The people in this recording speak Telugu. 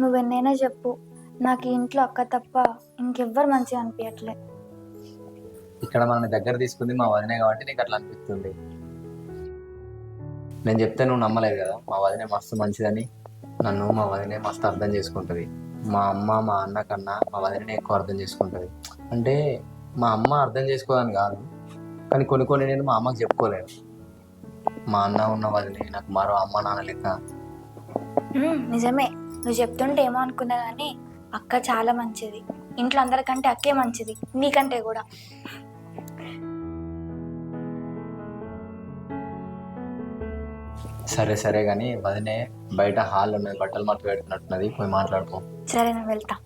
నువ్వెన్నైనా చెప్పు. నాకు ఈ ఇంట్లో అక్క తప్ప ఇంకెవ్వరు మంచిగా అనిపించట్లే ఇక్కడ మన దగ్గర తీసుకుంది మా వదినే కాబట్టి నీకు అట్లా అనిపిస్తుంది. నేను చెప్తే నువ్వు నమ్మలేదు కదా? మా వదినే మస్తు మంచిదని. నన్ను మా వదినే మస్తు అర్థం చేసుకుంటుంది. మా అమ్మ మా అన్న కన్నా మా వదినే ఎక్కువ అర్థం చేసుకుంటుంది. అంటే మా అమ్మ అర్థం చేసుకోదని కాదు. కానీ కొన్ని కొన్ని నేను మా అమ్మకి చెప్పుకోలేను. మా అన్న ఉన్న వదినే నాకు మరో అమ్మ నాన్న లెక్క నిజమే. నువ్వు చెప్తుంటే ఏమో అనుకున్నా కానీ అక్క చాలా మంచిది. ఇంట్లో అందరికంటే అక్కే మంచిది. నీకంటే కూడా. సరే సరే కానీ వదినే బయట హాల్ ఉన్నది బట్టలు మట్టు పెడుతున్నట్టున్నది పోయి మాట్లాడుకో. సరే నేను వెళ్తా.